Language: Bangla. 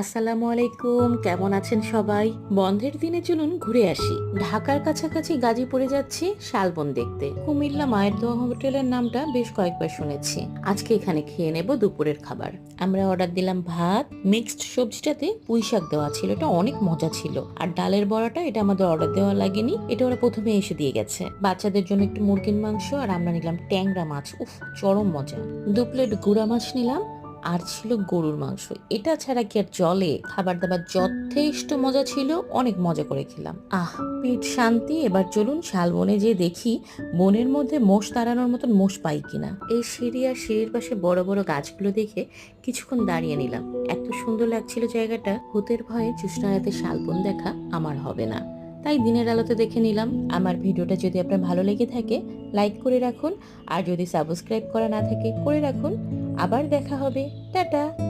আসসালামু আলাইকুম, কেমন আছেন সবাই? বন্ধের দিনে চলুন ঘুরে আসি। ঢাকার কাছাকাছি গাজীপুরে যাচ্ছি শালবন দেখতে। কুমিল্লা মায়ের দোয়া হোটেলের নামটা বেশ কয়েকবার শুনেছি। আজকে এখানে খেয়ে নেব দুপুরের খাবার। আমরা অর্ডার দিলাম ভাত, মিক্সড সবজিটাতে পুঁই শাক দেওয়া ছিল, এটা অনেক মজা ছিল। আর ডালের বড়াটা, এটা আমাদের অর্ডার দেওয়া লাগেনি, এটা ওরা প্রথমে এসে দিয়ে গেছে। বাচ্চাদের জন্য একটু মুরগির মাংস আর আমরা নিলাম ট্যাংরা মাছ। উফ, চরম মজা। দু প্লেট গুড়া মাছ নিলাম আর ছিল গরুর মাংস। এটা ছাড়া কি আর জলে? খাবার দাবার যথেষ্ট মজা ছিল, অনেক মজা করে খেলাম। আহ, পেট শান্তি, এবার চলুন শালবনে যে দেখি বনের মধ্যে মোষ তাড়ানোর মতন মোষ পাই কিনা। এই সিঁড়ি আর সিঁড়ির পাশে বড় বড় গাছগুলো দেখে কিছুক্ষণ দাঁড়িয়ে নিলাম। এত সুন্দর লাগছিল জায়গাটা। ভূতের ভয়ে চুষ্ণারাতে শালবন দেখা আমার হবে না। তাই দিনের আলোতে দেখে নিলাম। আমার ভিডিওটা যদি আপনার ভালো লেগে থাকে, লাইক করে রাখুন। আর যদি সাবস্ক্রাইব করা না থাকে, করে রাখুন। আবার দেখা হবে টাটা।